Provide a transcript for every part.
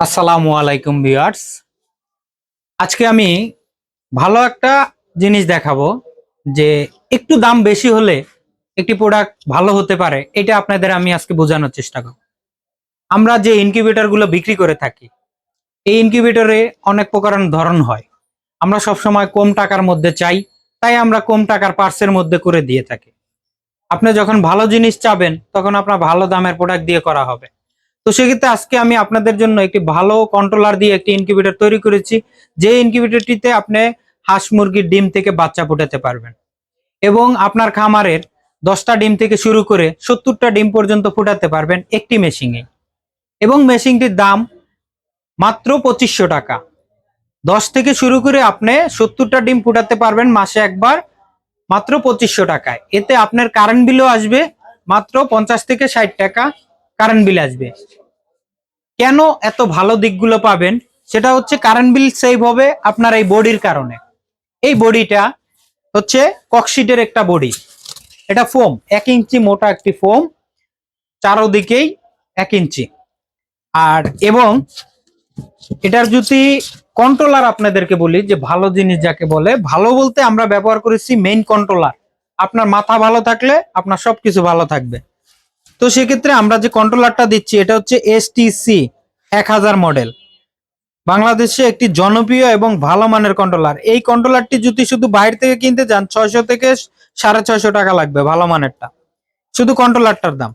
আসসালামু আলাইকুম ভিউয়ার্স। আজকে আমি ভালো একটা জিনিস দেখাবো যে একটু দাম বেশি হলে একটি প্রোডাক্ট ভালো হতে পারে, এটা আপনাদের আমি আজকে বোঝানোর চেষ্টা করব। আমরা যে ইনকিউবেটরগুলো বিক্রি করে থাকি, এই ইনকিউবেটরে অনেক প্রকার ধরন হয়। আমরা সবসময় কম টাকার মধ্যে চাই, তাই আমরা কম টাকার পার্সের মধ্যে করে দিয়ে থাকি। আপনি যখন ভালো জিনিস চাবেন, তখন আপনার ভালো দামের প্রোডাক্ট দিয়ে করা হবে। তো সেক্ষেত্রে আজকে আমি আপনাদের জন্য একটি ভালো কন্ট্রোলার দিয়ে একটি ইনকিউবেটর তৈরি করেছি। যে ইনকিউবেটরটিতে আপনি হাঁস মুরগির ডিম থেকে বাচ্চা ফুটাতে পারবেন। এবং আপনার খামারের দশটা ডিম থেকে শুরু করে সত্তরটা ডিম পর্যন্ত ফুটাতে পারবেন একটি মেশিনে এবং মেশিনটির দাম মাত্র পঁচিশশো টাকা। দশ থেকে শুরু করে আপনি সত্তরটা ডিম ফুটাতে পারবেন মাসে একবার মাত্র পঁচিশশো টাকায়। এতে আপনার কারেন্ট বিলও আসবে মাত্র পঞ্চাশ থেকে ষাট টাকা। কারেন্ট বিল আসবে। কেন এত ভালো দিকগুলো পাবেন? সেটা হচ্ছে কারেন্ট বিল সেভ হবে আপনার এই বডির কারণে। এই বডিটা হচ্ছে ককশিটের একটা বডি এটা ফোম এক ইঞ্চি মোটা একটি ফোম চারোদিকেই এক ইঞ্চি। আর এবং এটার যদি কন্ট্রোলার আপনাদেরকে বলি, যে ভালো জিনিস যাকে বলে, ভালো বলতে আমরা ব্যবহার করেছি মেইন কন্ট্রোলার আপনার মাথা ভালো থাকলে আপনার সবকিছু ভালো থাকবে। তো সেক্ষেত্রে আমরা যে কন্ট্রোলারটা দিচ্ছি, এটা হচ্ছে এসটিসি এক হাজার মডেল বাংলাদেশে একটি জনপ্রিয় এবং ভালো মানের কন্ট্রোলার এই কন্ট্রোলারটি যদি শুধু বাইরে থেকে কিনতে যান, ছয়শো থেকে সাড়ে ছয়শো টাকা লাগবে ভালো মানেরটা। শুধু কন্ট্রোলারটার দাম।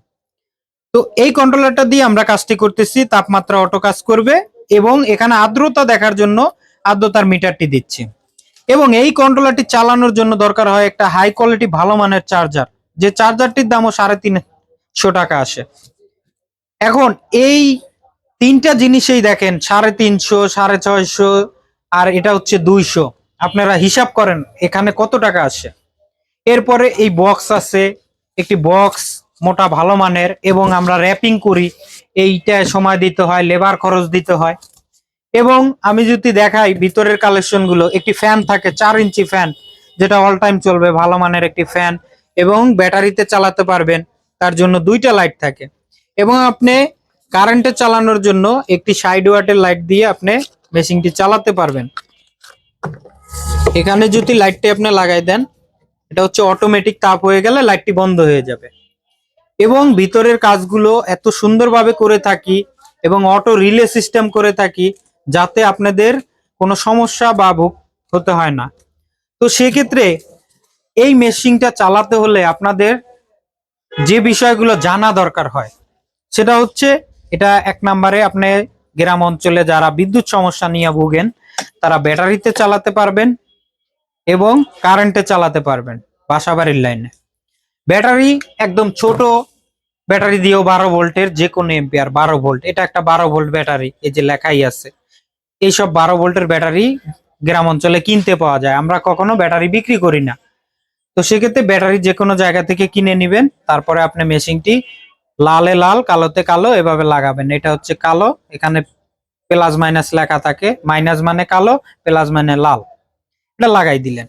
তো এই কন্ট্রোলারটা দিয়ে আমরা কাজটি করতেছি, তাপমাত্রা অটো কাজ করবে এবং এখানে আর্দ্রতা দেখার জন্য আর্দ্রতার মিটারটি দিচ্ছি। এবং এই কন্ট্রোলারটি চালানোর জন্য দরকার হয় একটা হাই কোয়ালিটি ভালো মানের চার্জার যে চার্জারটির দামও সাড়ে তিনশো তিনশো টাকা আসে। এখন এই তিনটা জিনিসেই দেখেন, সাড়ে তিনশো, সাড়ে ছয়শো, আর এটা হচ্ছে দুইশো। আপনারা হিসাব করেন, এখানে কত টাকা আসে। এরপরে এই বক্স আছে, একটি বক্স মোটা ভালো মানের, এবং আমরা র্যাপিং করি এইটায় সময় দিতে হয়, লেবার খরচ দিতে হয়। এবং আমি যদি দেখাই ভিতরের কালেকশনগুলো একটি ফ্যান থাকে, চার ইঞ্চি ফ্যান, যেটা অল টাইম চলবে, ভালো মানের একটি ফ্যান, এবং ব্যাটারিতে চালাতে পারবেন। তার জন্য দুইটা লাইট থাকে। এবং আপনি কারেন্টে চালানোর জন্য একটি সাইড ওয়াটের লাইট দিয়ে আপনি মেশিনটি চালাতে পারবেন। এখানে যদি লাইটটি আপনি লাগাই দেন, এটা হচ্ছে অটোমেটিক তাপ হয়ে গেলে লাইটটি বন্ধ হয়ে যাবে। এবং ভিতরের কাজগুলো এত সুন্দরভাবে করে থাকি এবং অটো রিলে সিস্টেম করে থাকি যাতে আপনাদের কোনো সমস্যা বা ভোগ হতে হয় না। তো সেক্ষেত্রে এই মেশিনটা চালাতে হলে আপনাদের যে বিষয়গুলো জানা দরকার হয়, সেটা হচ্ছে এটা এক নম্বরে আপনি গ্রাম অঞ্চলে যারা বিদ্যুৎ সমস্যা নিয়ে ভোগেন, তারা ব্যাটারিতে চালাতে পারবেন এবং কারেন্টে চালাতে পারবেন বাসাবাড়ির লাইনে। ব্যাটারি একদম ছোট ব্যাটারি দিয়েও বারো ভোল্টের যে কোনো এম্পিয়ার বারো ভোল্ট, এটা একটা বারো ভোল্ট ব্যাটারি, এই যে লেখাই আছে। এইসব বারো ভোল্টের ব্যাটারি গ্রাম অঞ্চলে কিনতে পাওয়া যায়। আমরা কখনো ব্যাটারি বিক্রি করি না। তো সেক্ষেত্রে ব্যাটারি যে কোনো জায়গা থেকে কিনে নেবেন, তারপরে আপনি মেশিনটি লালে লাল, কালোতে কালো এভাবে লাগাবেন। এটা হচ্ছে কালো, এখানে প্লাস মাইনাস লেখা থাকে, মাইনাস মানে কালো, প্লাস মানে লাল। এটা লাগাই দিলেন।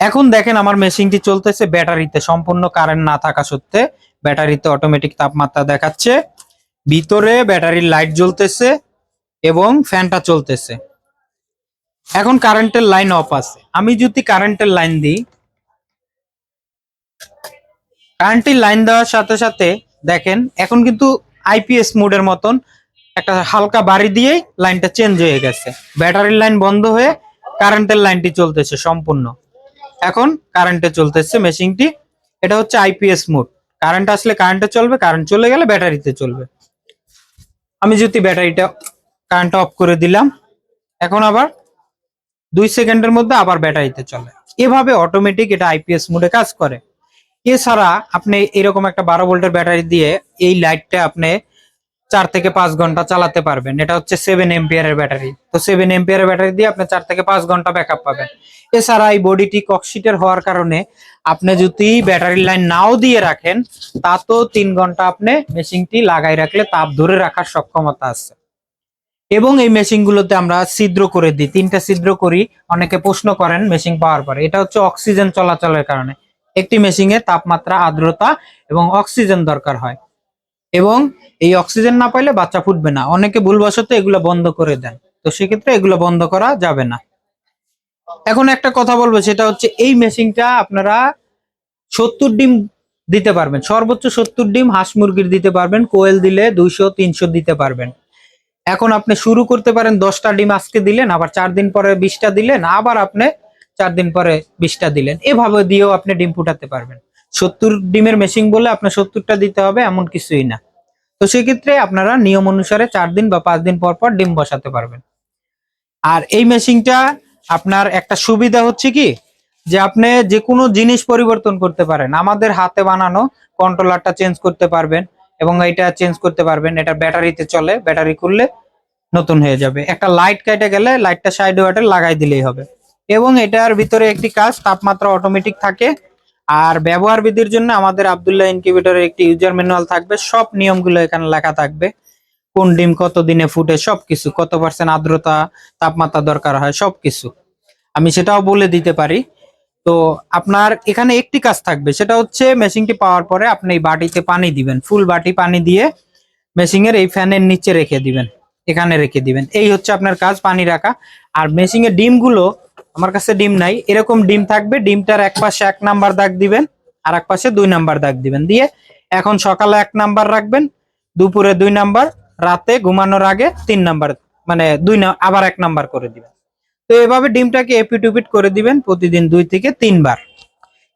এখন দেখেন আমার মেশিনটি চলতেছে ব্যাটারিতে, সম্পূর্ণ কারেন্ট না থাকা সত্ত্বে ব্যাটারিতে অটোমেটিক তাপমাত্রা দেখাচ্ছে। ভিতরে ব্যাটারির লাইট জ্বলতেছে এবং ফ্যানটা চলতেছে। এখন কারেন্টের লাইন অফ আছে। আমি যদি কারেন্টের লাইন দিই কারেন্টের লাইন দেওয়ার সাথে সাথে দেখেন, এখন কিন্তু আইপিএস মোডের মতন একটা হালকা বাড়ি দিয়েই লাইনটা চেঞ্জ হয়ে গেছে। ব্যাটারির লাইন বন্ধ হয়ে কারেন্টের লাইনটি চলতেছে সম্পূর্ণ। এখন কারেন্টে চলতেছে মেশিনটি এটা হচ্ছে আইপিএস মোড কারেন্ট আসলে কারেন্টে চলবে কারেন্ট চলে গেলে ব্যাটারিতে চলবে। আমি যদি ব্যাটারিটা কারেন্ট অফ করে দিলাম, এখন আবার দুই সেকেন্ডের মধ্যে আবার ব্যাটারিতে চলে। এভাবে অটোমেটিক এটা আইপিএস মোডে কাজ করে। এছাড়া আপনি এরকম একটা বারো ভোল্টের ব্যাটারি দিয়ে এই লাইটটা আপনি চার থেকে পাঁচ ঘণ্টা চালাতে পারবেন। এটা হচ্ছে সেভেন এম্পিয়ারের ব্যাটারি। তো সেভেন এম্পিয়ারের ব্যাটারি দিয়ে আপনি চার থেকে পাঁচ ঘণ্টা ব্যাকআপ পাবেন। এছাড়া এই বডিটি ককশিটের হওয়ার কারণে আপনি যদি ব্যাটারি লাইন নাও দিয়ে রাখেন তা তো তিন ঘণ্টা আপনি মেশিনটি লাগাই রাখলে তাপ ধরে রাখার সক্ষমতা আছে। এবং এই মেশিনগুলোতে আমরা ছিদ্র করে দিই। তিনটা ছিদ্র করি, অনেকে প্রশ্ন করেন মেশিন পাওয়ার পরে। এটা হচ্ছে অক্সিজেন চলাচলের কারণে। একটি মেশিনে তাপমাত্রা, আর্দ্রতা এবং অক্সিজেন দরকার হয়। এবং এই অক্সিজেন না পাইলে বাচ্চা ফুটবে না। অনেকে ভুলবশত এগুলো বন্ধ করে দেন। তো সেক্ষেত্রে এগুলো বন্ধ করা যাবে না। এখন একটা কথা বলব, সেটা হচ্ছে এই মেশিনটা আপনারা সত্তর ডিম দিতে পারবেন। সর্বোচ্চ সত্তর ডিম হাঁস মুরগির দিতে পারবেন, কোয়েল দিলে দুইশো, তিনশো দিতে পারবেন। এখন আপনি শুরু করতে পারেন, দশটা ডিম আজকে দিলেন, আবার চার দিন পরে বিশটা দিলেন, আবার আপনি চার দিন পরে বিশটা দিলেন। এভাবে দিয়েও আপনি ডিম ফুটাতে পারবেন। সত্তর ডিমের মেশিন বলে আপনার সত্তরটা দিতে হবে, এমন কিছুই না। তো সেক্ষেত্রে আপনারা নিয়ম অনুসারে চার দিন বা পাঁচ দিন পর পর ডিম বসাতে পারবেন। আর এই মেশিনটা আপনার একটা সুবিধা হচ্ছে কি? যে আপনি যে কোনো জিনিস পরিবর্তন করতে পারেন। আমাদের হাতে বানানো কন্ট্রোলারটা চেঞ্জ করতে পারবেন এবং এটা চেঞ্জ করতে পারবেন। এটা ব্যাটারিতে চলে, ব্যাটারি করলে নতুন হয়ে যাবে। একটা লাইট কেটে গেলে লাইটটা সাইড ওয়াটে লাগাই দিলেই হবে। এবং এটার ভিতরে একটি কাজ, তাপমাত্রা অটোমেটিক থাকে। আর ব্যবহার বিধির জন্য আমাদের আবদুল্লাহ ইনকিউবেটরের একটি ইউজার ম্যানুয়াল থাকবে। সব নিয়মগুলো এখানে লেখা থাকবে। কোন ডিম কত দিনে ফুটে, সবকিছু। কত পার্সেন্ট আর্দ্রতা, তাপমাত্রা দরকার হয়, সবকিছু। আমি সেটাও বলে দিতে পারি। তো আপনার এখানে একটি কাজ থাকবে, সেটা হচ্ছে মেশিনটি পাওয়ার পরে আপনি এই বাটিতে পানি দিবেন। ফুল বাটি পানি দিয়ে মেশিনের এই ফ্যানের নিচে রেখে দিবেন। এখানে রেখে দিবেন। এই হচ্ছে আপনার কাজ, পানি রাখা। আর মেশিনের ডিমগুলো আমার কাছে ডিম নাই। এরকম ডিম থাকবে, ডিমটার এক পাশে এক নাম্বার দাগ দিবেন, আর এক পাশে দুই নাম্বার দাগ দিবেন। দিয়ে এখন সকালে এক নাম্বার রাখবেন, দুপুরে দুই নাম্বার, রাতে ঘুমানোর আগে তিন নাম্বার মানে দুই আবার এক নাম্বার করে দিবেন। তো এভাবে ডিমটাকে এপিটুপিট করে দিবেন প্রতিদিন দুই থেকে তিনবার।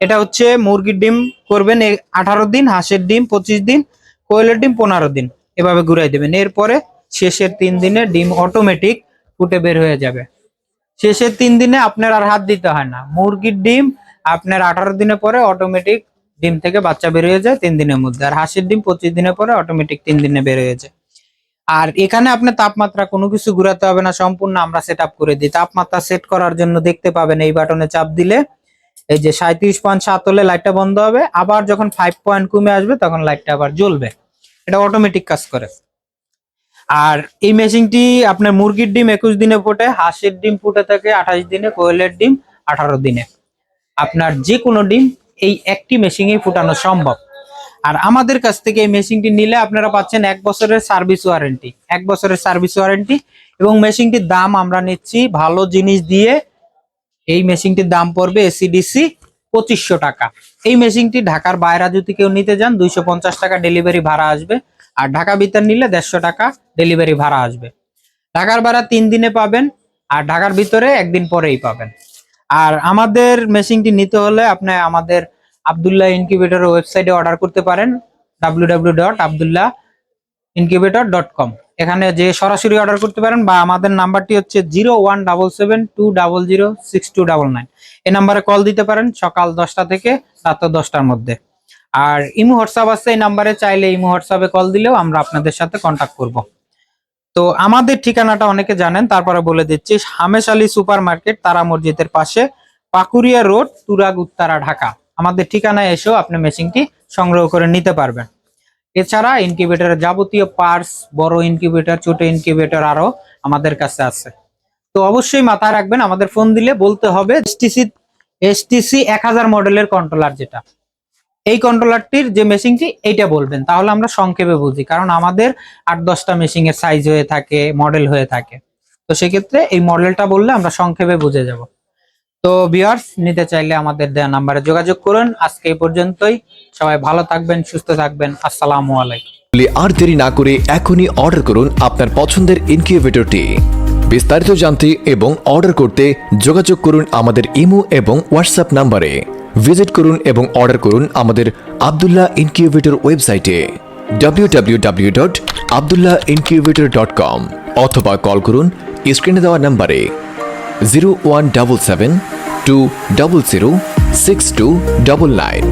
এটা হচ্ছে মুরগির ডিম করবেন আঠারো দিন, হাঁসের ডিম পঁচিশ দিন, কোয়েলের ডিম পনেরো দিন। এভাবে ঘুরাই দেবেন। এরপরে শেষের তিন দিনে ডিম অটোমেটিক ফুটে বের হয়ে যাবে। শেষের তিন দিনে আপনার আর হাত দিতে হয় না। মুরগির ডিম আপনার আঠারো দিনে পরে অটোমেটিক ডিম থেকে বাচ্চা বের হয়ে যায় তিন দিনের মধ্যে। আর হাঁসের ডিম পঁচিশ দিনের পরে অটোমেটিক তিন দিনে বের হয়ে যায়। আর এখানে আপনার তাপমাত্রা কোনো কিছু ঘুরাতে হবে না, সম্পূর্ণ আমরা সেট করে দিই। তাপমাত্রা সেট করার জন্য দেখতে পাবেন এই বাটনে চাপ দিলে এই যে সাঁত্রিশ পয়েন্ট সাত হলে লাইটটা বন্ধ হবে। আবার যখন ফাইভ পয়েন্ট কমে আসবে তখন লাইটটা আবার জ্বলবে। এটা অটোমেটিক কাজ করে। আর এই মেশিনটি আপনার মুরগির ডিম একুশ দিনে ফোটে, হাঁসের ডিম ফুটে থাকে আঠাশ দিনে, কোয়েলের ডিম আঠারো দিনে। আপনার যে কোনো ডিম এই একটি মেশিনে ফুটানো সম্ভব। আর আমাদের কাছ থেকে এই মেশিনটি নিলে আপনারা পাচ্ছেন এক বছরের সার্ভিস ওয়ারেন্টি এক বছরের সার্ভিস ওয়ারেন্টি এবং মেশিনটির দাম আমরা নিচ্ছি ভালো জিনিস দিয়ে। এই মেশিনটির দাম পড়বে এসিডিসি পঁচিশশো টাকা। এই মেশিনটি ঢাকার বাইরে যদি কেউ নিতে যান, দুইশো পঞ্চাশ টাকা ডেলিভারি ভাড়া আসবে। আর ঢাকা ভিতর নিলে দেড়শো টাকা ডেলিভারি ভাড়া আসবে। ঢাকার ভাড়া তিন দিনে পাবেন আর ঢাকার ভিতরে একদিন পরেই পাবেন। আর আমাদের মেশিনটি নিতে হলে আপনি আমাদের আবদুল্লাহ ইনকিউবেটর ওয়েবসাইটে অর্ডার করতে পারেন W dot Abdullah incubator dot com এখানে যে সরাসরি অর্ডার করতে পারেন বা আমাদের নাম্বারটি হচ্ছে zero one double seven two double zero six two double nine এই নাম্বারে কল দিতে পারেন সকাল দশটা থেকে রাত দশটার মধ্যে। আর ইমো হোয়াটসঅ্যাপ আছে, এই নাম্বারে চাইলে ইমো হোয়াটসঅ্যাপে কল দিলেও আমরা আপনাদের সাথে কন্ট্যাক্ট করব। তো আমাদের ঠিকানাটা অনেকে জানেন, তারপরে বলে দিচ্ছি, হামেশ আলী সুপার মার্কেট তারা মসজিদের পাশে, পাকুরিয়া রোড, তুরাগ, উত্তরা, ঢাকা। আমাদের ঠিকানায় এসেও আপনি মেশিনটি সংগ্রহ করে নিতে পারবেন। এছাড়া ইনকিউবেটরের যাবতীয় পার্স বড় ইনকিউবেটর, ছোট ইনকিউবেটর আরও আমাদের কাছে আছে। তো অবশ্যই মাথায় রাখবেন, আমাদের ফোন দিলে বলতে হবে, এসটিসি এসটিসি এক হাজার মডেলের কন্ট্রোলার যেটা। এই কন্ট্রোলারটির যে মেশিনটি এইটা বলবেন। তাহলে আমরা সংক্ষেপে বুঝি, কারণ আমাদের আট দশটা মেশিন এর সাইজ হয়ে থাকে মডেল হয়ে থাকে। তো সেক্ষেত্রে এই মডেলটা বললে আমরা সংক্ষেপে বুঝে যাব। তো ভিউয়ার্স নিতে চাইলে আমাদের দেওয়া নাম্বারে যোগাযোগ করুন। আজকে এই পর্যন্তই। সবাই ভালো থাকবেন, সুস্থ থাকবেন। আসসালামু আলাইকুম। আর দেরি না করে এখনই অর্ডার করুন আপনার পছন্দের ইনকিউবেটরটি বিস্তারিত জানতে এবং অর্ডার করতে যোগাযোগ করুন আমাদের ইমো এবং হোয়াটসঅ্যাপ নাম্বারে। ভিজিট করুন এবং অর্ডার করুন আমাদের আবদুল্লাহ ইনকিউবেটর ওয়েবসাইটে www.abdullahIncubator.com dot Abdullah incubator dot com অথবা কল করুন স্ক্রিনে দেওয়া নাম্বারে zero one double seven two double zero six two double nine